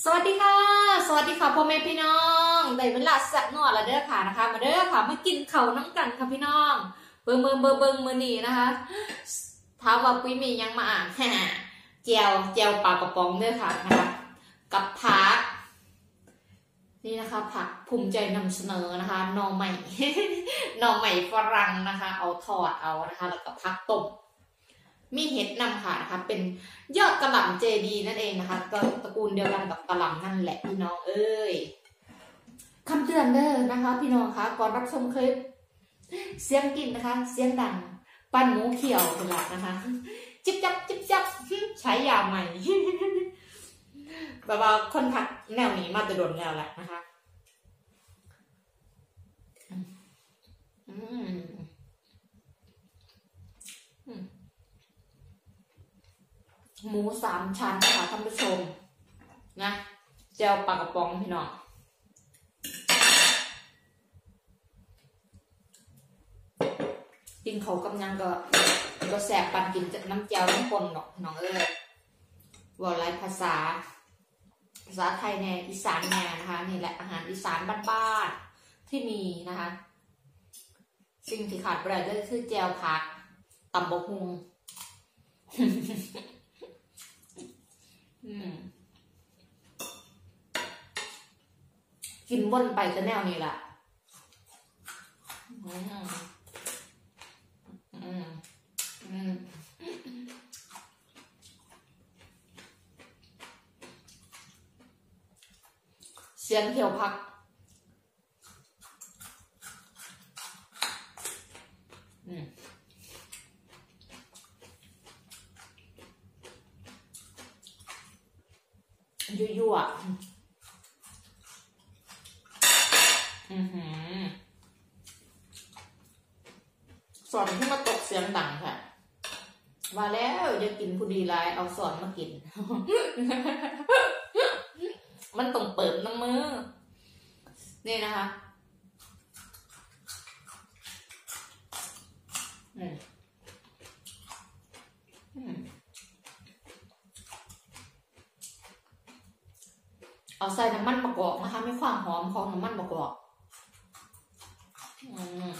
สวัสดีค่ะ สวัสดีค่ะพ่อแม่พี่น้องได้เวลาสักนอล้วเด้อค่ะนะคะ มาเด้อค่ะมากินเขาน้ำกันค่ะพี่น้อง เบิ่งเบิ่งเบิ่งเบิ่งมือนี้นะคะถาว่าปุ้ยมียังมาอ่านเจียวเจียวปลากระป๋องเด้อค่ะนะคะกับผักนี่นะคะผักภูมิใจนำเสนอนะคะหน่อใหม่หน่อใหม่ฝรั่งนะคะ เอาทอดเอานะคะ แล้วก็ผักต้ม มีเห็ดนำค่ะนะคะ เป็นยอดกระหล่ำเจดีนั่นเองนะคะก็ตระกูลเดียวกันกับกระหล่ำนั่นแหละพี่น้องเอ้ยคำเตือนเด้อนะคะ พี่น้องคะก่อนรับชมคลิป เสียงกินนะคะ เสียงดัง ปั้นหมูเขียวเป็นหลักนะคะ จิบจับจิบจับใช้ยาใหม่แบบว่าคนทักแนวนี้มาจะโดนแล้วแหละนะคะ อืมอืม หมูสามชั้นค่ะท่านผู้ชม นะเจลปลากระป๋องพี่น้องกินเขากำยังก็ก็แสบปันกินน้ำเจียวน้ำปนหรอกพี่น้องเอ้ยว่าไรภาษา ภาษาไทยแน่อีสานแน่นะคะนี่แหละอาหารอีสานบ้านๆที่มีนะคะ สิ่งที่ขาดไปได้ก็คือแจวผักตำบกฮุง อืม กินบนไปจะแนวนี้แหละเสียงเขียวพัก อืมยั่วๆอือหือ สอนที่มาตกเสียงดังค่ะ ว่าแล้วอย่ากินผู้ดีร้ายเอาสอนมากิน มันต้องเปิดน้ำมือ นี่นะคะอืมอืมเอาใส่น้ำมันมะกอกนะคะม่ความหอมของน้ำมันมะกอกอืม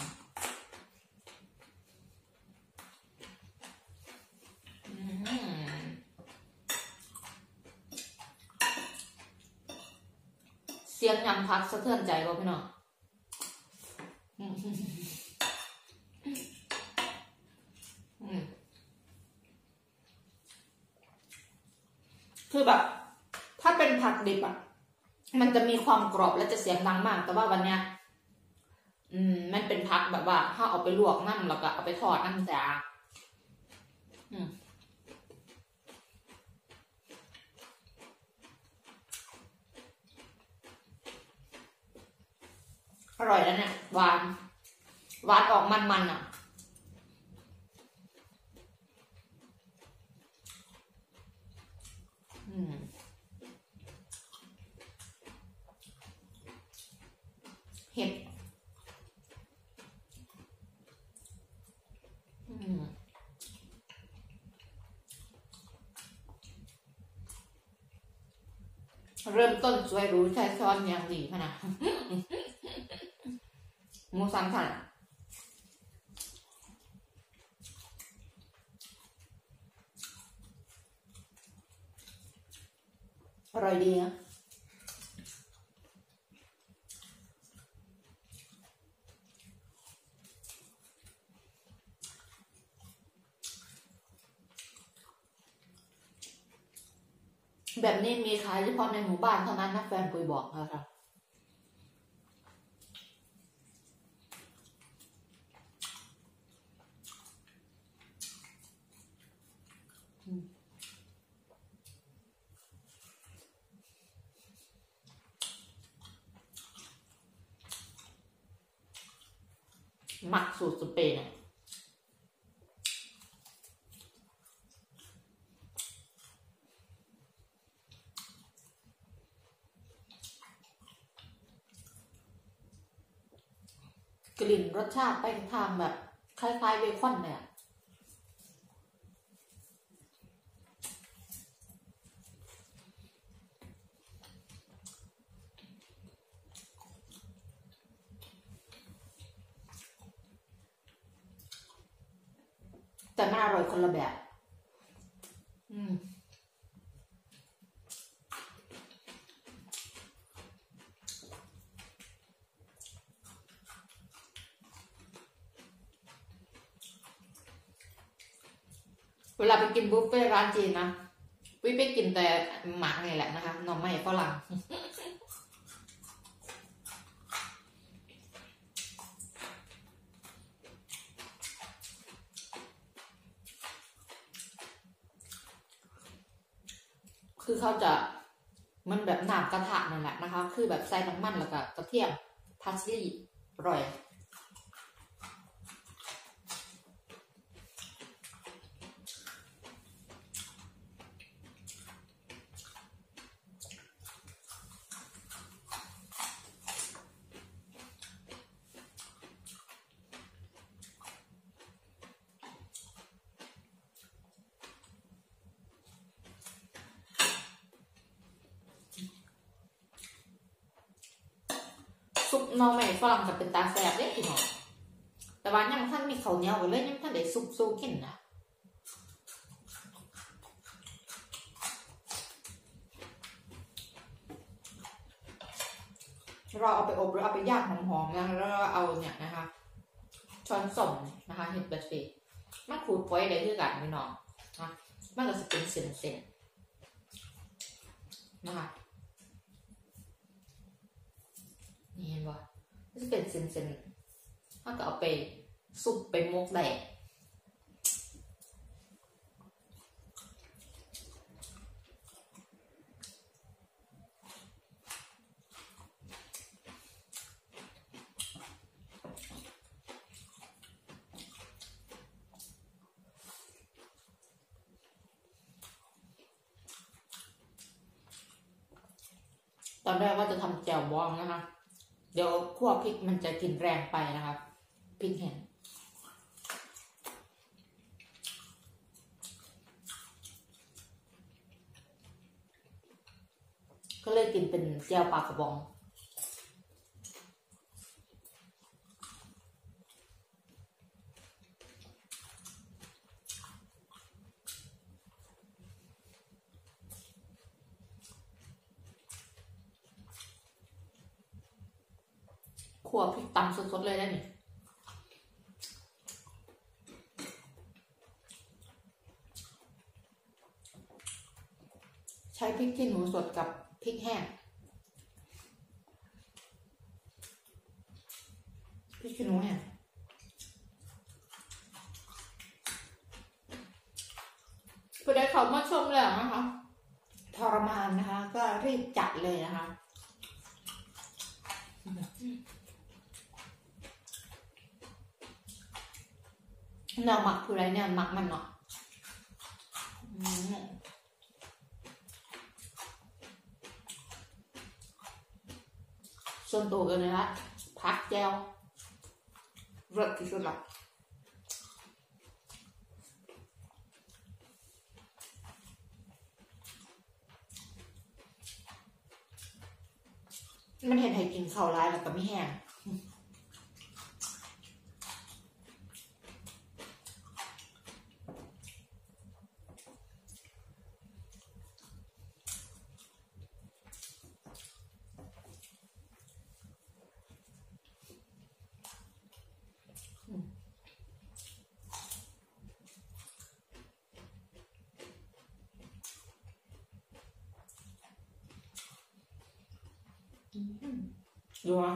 อืมเสียงยำ พักสะเทือนใจบ่พี่น้องคือแบบ ถ้าเป็นผักดิบอะ มันจะมีความกรอบและจะเสียงดังมาก แต่ว่าวันเนี้ย อืม มันเป็นผักแบบว่า ถ้าเอาไปลวกน้ำแล้วก็เอาไปทอดน้ำจ้าอืม อร่อยแล้วเนี่ยหวานหวานออกมันๆอะอืมเห็ดอืมเริ่มต้นสวยรู้ใช้ช้อนอย่างดีพะนะ หมูสามชั้นอร่อยดีนะแบบนี้มีขายเฉพาะในหมู่บ้านเท่านั้นนะแฟนปุยบอกนะคะ หมักสูตรสเปนกลิ่นรสชาติไปทางแบบ คล้ายๆเบคอนเนี่ย แต่มันอร่อยคนละแบบ อืมเวลาไปกินบุฟเฟ่ร้านจีนนะวิไปกินแต่หมานี่แหละนะคะหน่อไม้ฝรั่ง เขาจะมันแบบหนามกระทะนั่นแหละนะคะ คือแบบใส่น้ำมันแล้วก็กระเทียมพาสลีย์อร่อย น่อไม้ฝรั่งกับเป็นตาแซ่บเด้พี่น้องแต่ว่ายังท่านมีเขาเนี้ยไวก็เลยยังท่านได้ซุปสู้กินนะเราเอาไปอบหรือเอาไปย่างหอมๆนะแล้วเราเอาเนี่ยนะคะช้อนส่อมนะคะเห็ดแบบนี้มันขูดฝอยได้คือกันพี่น้องนะมันก็จะเป็นเส้นๆนะคะ นี่เห็นป่ะมันจะเป็นเส้นๆถ้าก็เอาไปซุปไปมกได้ตอนแรกว่าจะทำแจ่วบองนะคะ เดี๋ยวคั่วพริกมันจะกินแรงไปนะครับพริกแห้งก็เลยกินเป็นแจ่วปลากระบอง ขัวพริกตำสดๆเลยได้นี่ใช้พริกขี้หนูสดกับพริกแห้งพริกขี้หนูแห้งผู้ใดเขามาชมแล้วนะคะทรมานนะคะ ก็รีบจัดเลยนะคะแนวหมักคืออะไรเนี่ยหมักมันเนาะอืม ส่วนตัวกันเลยละพักแจวเลิศที่สุดละมันเห็นให้กินข้าวร้ายแล้วก็ไม่แห้ง ดูอะ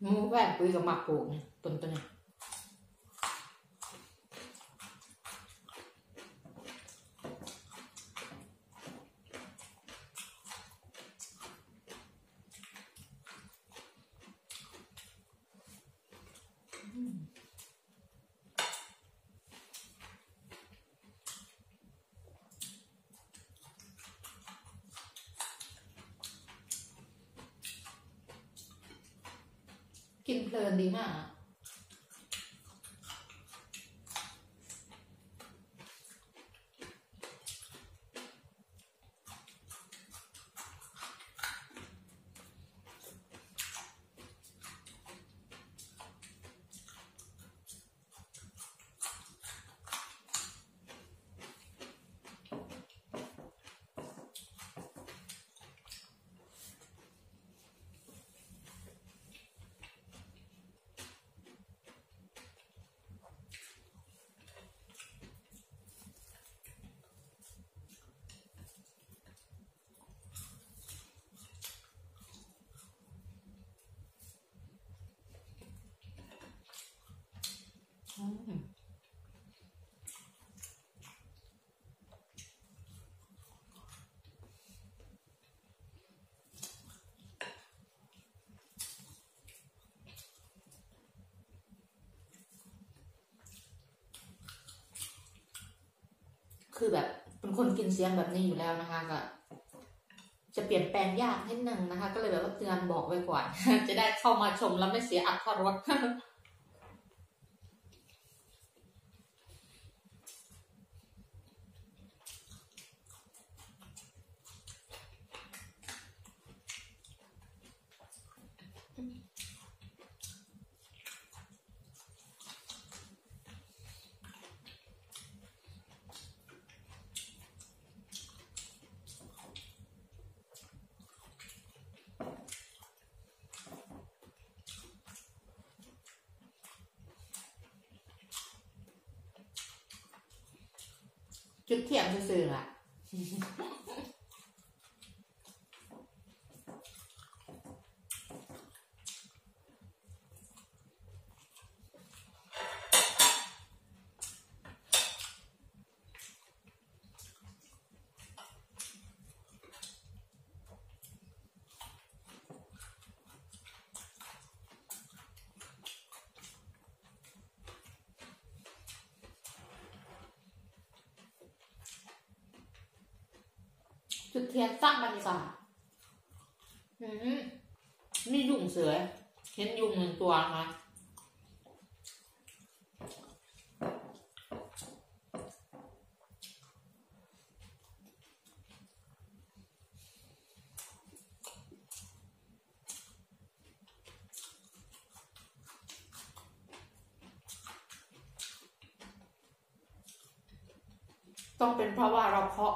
หมูแหวนปุย กินเพลินดีมาก คือแบบเป็นคนกินเสียงแบบนี้อยู่แล้วนะคะก็จะเปลี่ยนแปลงยากนิดนึงนะคะ ก็เลยแบบว่าเตือนบอกไว้ก่อน จะได้เข้ามาชมแล้วไม่เสียอัตรรถ จุดเทียมซื่อๆล่ะ จุดเทียนสร้างบรรยากาศอืมนี่ยุงเสือ เห็นยุงหนึ่งตัวนะคะต้องเป็นเพราะว่าเราเพาะ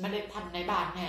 เมล็ดพันในบ้านแน่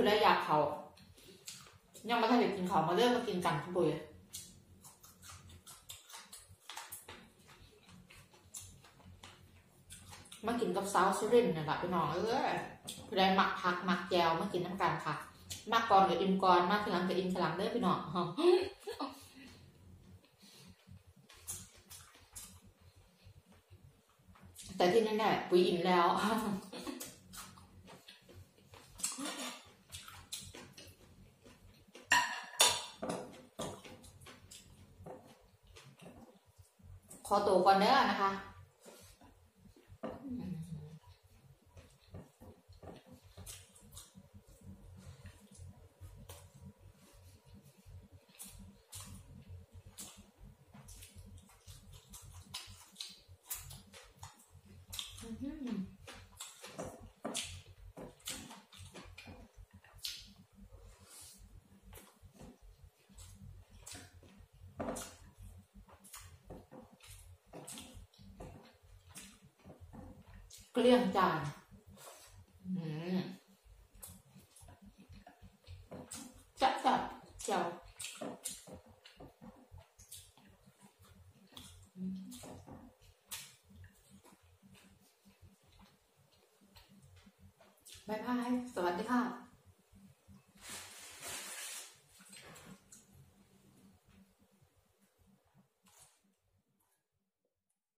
คือได้อยากเขายังไม่ทันได้กินเขามาเริ่มมากินกันทุกปุยมากินกับสาวสุรินทร์นี่นแหละพี่น้องเอ้ยเพื่อได้หมักผักหมักแจวมากินน้ำกันค่ะมากก่อนกับอิมก่อนมากทีหลังกับอิมทีหลังเด้อพี่น้องแต่ที่แน่ๆปุยอิ่มแล้ว ขอตัวก่อนเด้อนะคะ เกลี้ยงจานอืมจับจับเจ้า